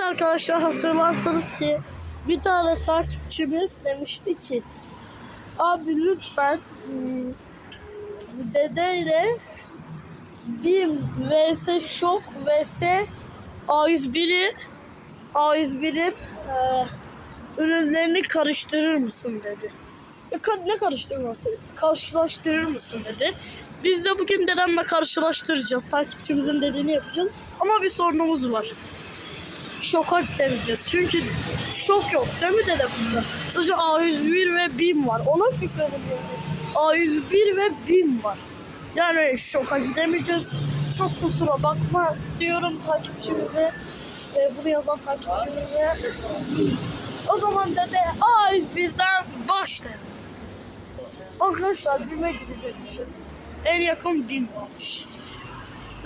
Arkadaşlar hatırlarsanız ki bir tane takipçimiz demişti ki abi lütfen hmm, dedeyle BİM vs şok vs A101'i A101'in e, ürünlerini karıştırır mısın dedi. Ne, ne karıştırması? Karşılaştırır mısın dedi. Biz de bugün dedemle karşılaştıracağız. Takipçimizin dediğini yapacağız. Ama bir sorunumuz var. Şoka gidemeyeceğiz. Çünkü şok yok değil mi dede bunda? Sadece A101 ve BİM var. Ona şükredebiliyorum. A101 ve BİM var. Yani şoka gidemeyeceğiz. Çok kusura bakma diyorum takipçimize. E, bunu yazan takipçimize. O zaman dede A101'den başlayalım. Arkadaşlar BİM'e gidecekmişiz. En yakın BİM varmış.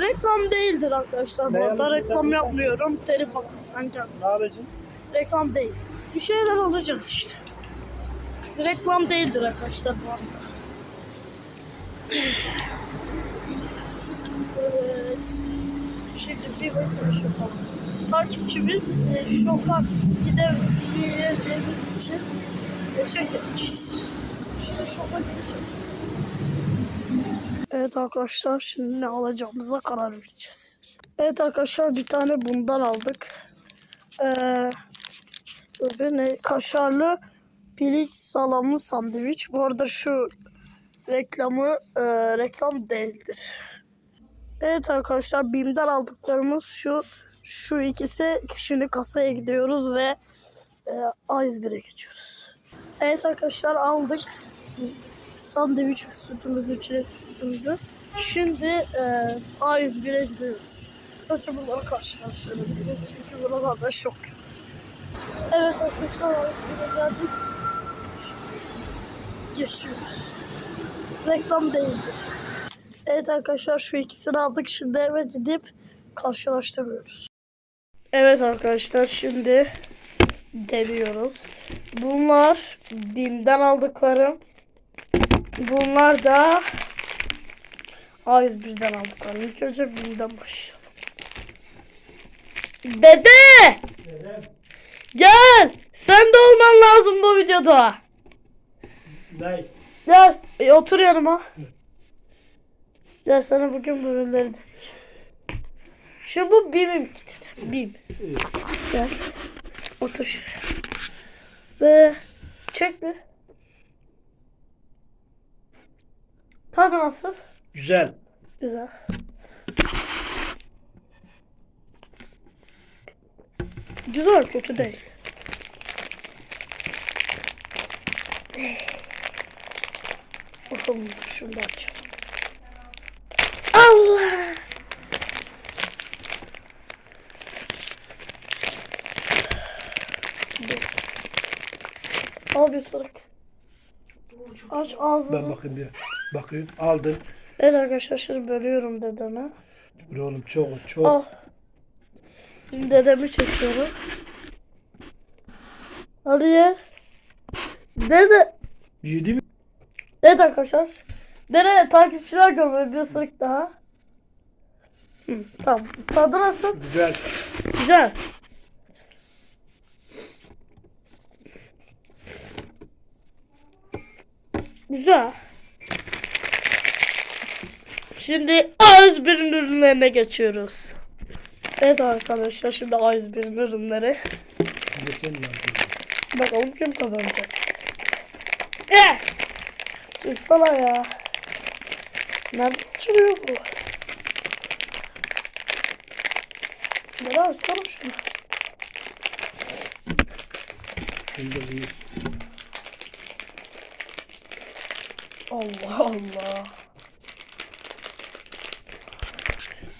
Reklam değildir arkadaşlar. Bu Ne arada alacaksın reklam sen? yapmıyorum. Telif hakkı falan gelmesin. Ne? Reklam değil. Bir şeyler alacağız işte. Reklam değildir arkadaşlar bu arada. Evet. Şimdi bir bakış yapalım. Takipçimiz e, şoka gidebileceğimiz için e. Şimdi şoka gideceğim. Evet arkadaşlar şimdi ne alacağımıza karar vereceğiz. Evet arkadaşlar bir tane bundan aldık. Ee, ne? Kaşarlı piliç salamlı sandviç. Bu arada şu reklamı e, reklam değildir. Evet arkadaşlar BİM'den aldıklarımız şu şu ikisi. Şimdi kasaya gidiyoruz ve e, A101'e geçiyoruz. Evet arkadaşlar aldık sandviç sütümüzü, çilek sütümüzü. Şimdi e, A101'e gidiyoruz. Sadece bunları karşılaştırabiliriz çünkü buralarda şok. Evet arkadaşlar A101'e geldik. Şimdi geçiyoruz. Reklam değildir. Evet arkadaşlar şu ikisini aldık şimdi eve gidip karşılaştırıyoruz. Evet arkadaşlar şimdi deniyoruz. Bunlar BİM'den aldıklarım. Bunlar da A101'den aldıklarım. İlk önce BİM'den başlayalım. Dede! Gel! Sen de olman lazım bu videoda. Ne? Gel e, otur yanıma. Gel sana bugün bu ürünleri deneyeceğiz. Şu bu BİM'im ki dedim. BİM. Gel. Otur şuraya. Ve çek bir. Tadı nasıl? Güzel. Güzel. Güzel kötü değil. Bakalım şunu da açalım. Allah! Al bir ısırık. Aç ağzını. Ben bakayım bir. Bakayım. Aldım. Evet arkadaşlar şimdi bölüyorum dedeme. Dur oğlum çok çok. Al. Şimdi dedemi çekiyorum. Hadi ye. Dede. Yedi mi? Evet arkadaşlar. Dede takipçiler görmüyor. Bir ısırık daha. Hı, tamam. Tadı nasıl? Güzel. Güzel. Güzel. Şimdi A101'in ürünlerine geçiyoruz. Evet arkadaşlar şimdi A101'in ürünleri. Bakalım kim kazanacak. Eh! Çıksana ya. Nerede uçuruyor bu? Nerede açsana şunu. Allah Allah.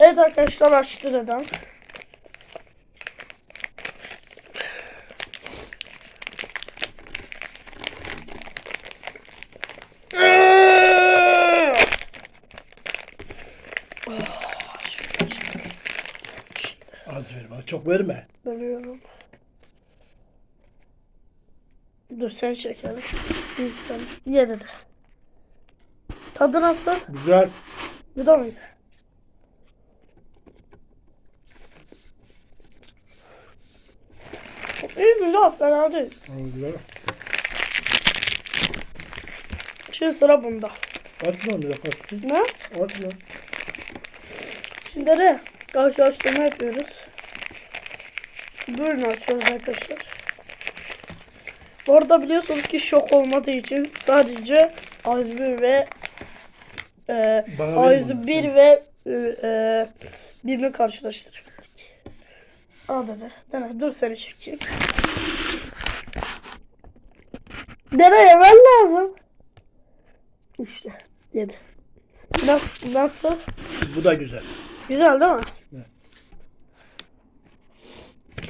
Evet arkadaşlar açtı dedem. Az ver bana. Çok verme. Bölüyorum. Dur sen. Lütfen. Ye dedi. Tadı nasıl? Güzel. Bu da mıydı? Güzel fena değil. Allah. Şimdi sıra bunda. Atma onu kaçtı. Ne? Atma. Şimdi de karşılaştırma yapıyoruz. Buyurun açıyoruz arkadaşlar. Bu arada biliyorsunuz ki şok olmadığı için sadece A101 ve e, Bana verin A101 bunu, sen. ve e, e, birini karşılaştırdık. Al dede. Dur seni çekeyim. Dede yemen lazım. İşte. Yedi. Nasıl? Nasıl? Bu da güzel. Güzel değil mi? Evet.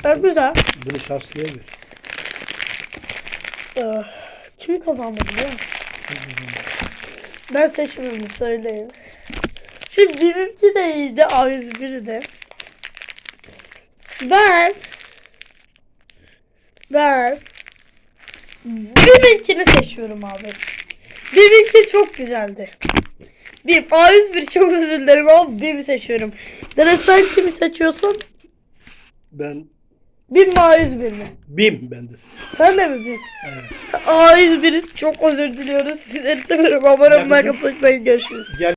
Evet güzel. Bunu şanslıya ver. Ee, kim kazandı biliyor musun? Ben seçimimi söyleyeyim. Şimdi benimki de iyiydi, A101 de. Ben ben benimkini seçiyorum abi. Benimki çok güzeldi. Bir A101 çok özür dilerim ama BİM'i seçiyorum. Dere sen kimi seçiyorsun? Ben BİM mi A101 mi? Bim bende. Sen de mi BİM? Evet. A101 çok özür diliyoruz. Sizleri seviyorum. Abone olmayı unutmayın. Görüşürüz. Gel.